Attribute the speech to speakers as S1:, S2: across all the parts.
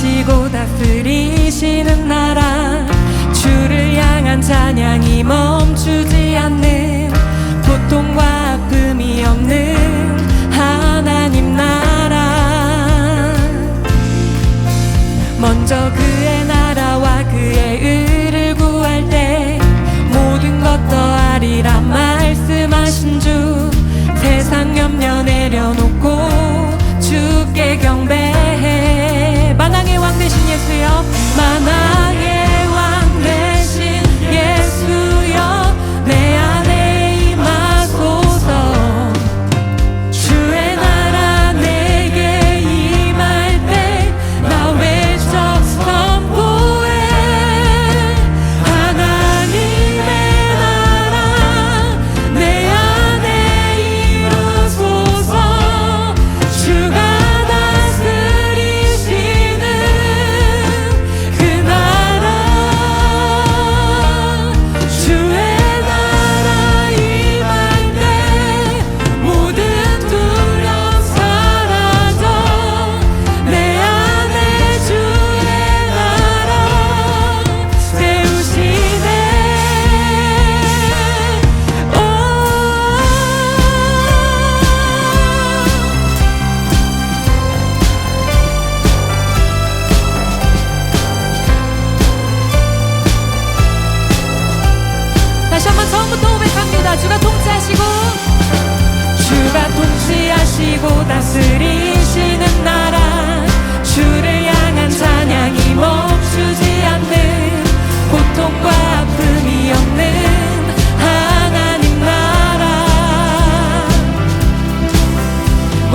S1: 아시고 다스리시는 나라. 주를 향한 찬양이 멈추지 않는 고통과 아픔이 없는 하나님 나라. 먼저 그의 나라와 그의 의를 구할 때 모든 것 더하리라 말씀하신 주. 세상 염려 내려놓고 주께 경배해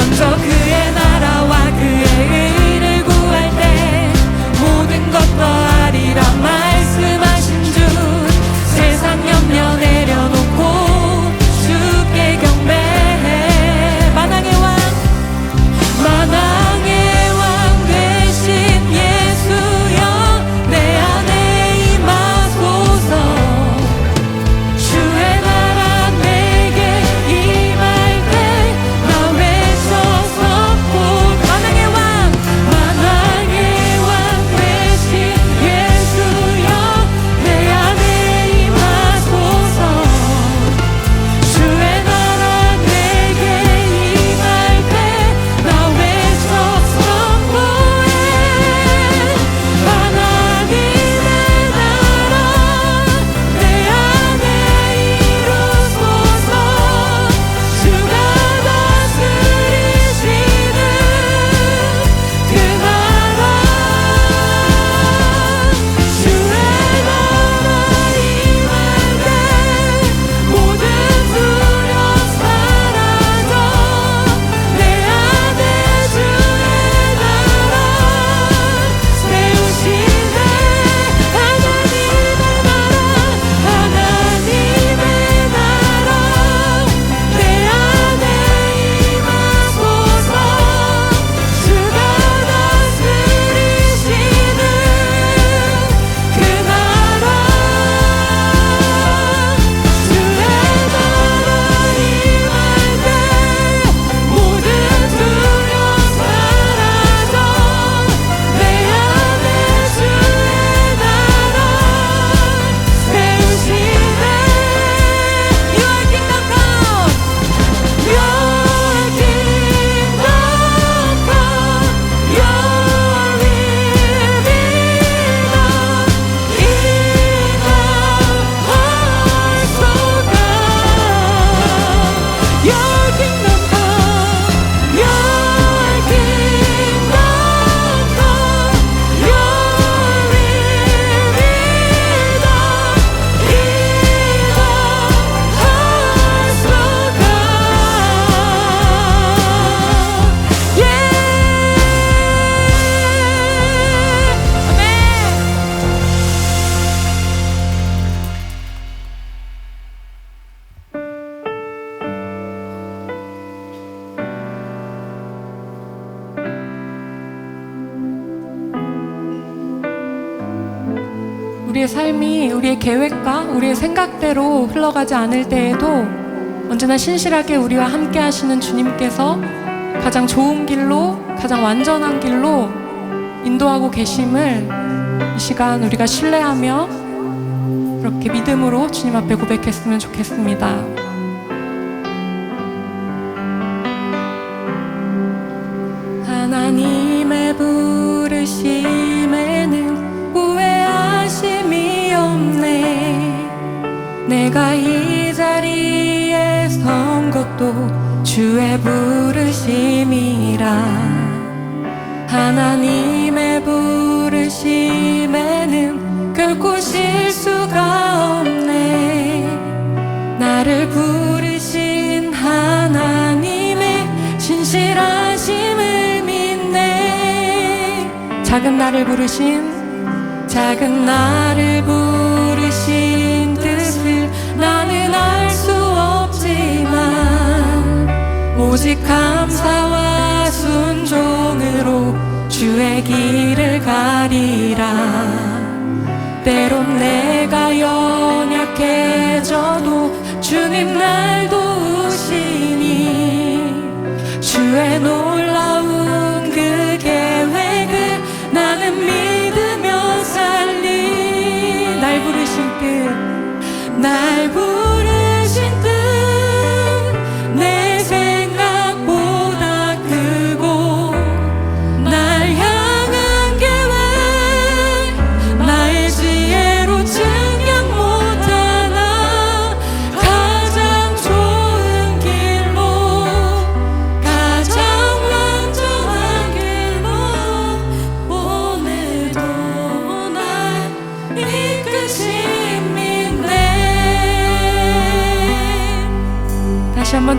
S1: Ancak 우리의 삶이 우리의 계획과 우리의 생각대로 흘러가지 않을 때에도 언제나 신실하게 우리와 함께 하시는 주님께서 가장 좋은 길로, 가장 완전한 길로 인도하고 계심을 이 시간 우리가 신뢰하며 그렇게 믿음으로 주님 앞에 고백했으면 좋겠습니다. 주의 부르심이라. 하나님의 부르심에는 결코 실수가 없네. 나를 부르신 하나님의 신실하심을 믿네. 작은 나를 부르신 작은 나를 부르신 오직 감사와 순종으로 주의 길을 가리라. 때론 내가 연약해져도 주님 날 도우시니 주의 놀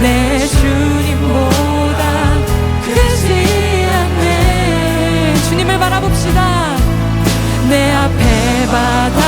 S1: 내 주님보다 크지 않네. 주님을 바라봅시다. 내 앞에 바다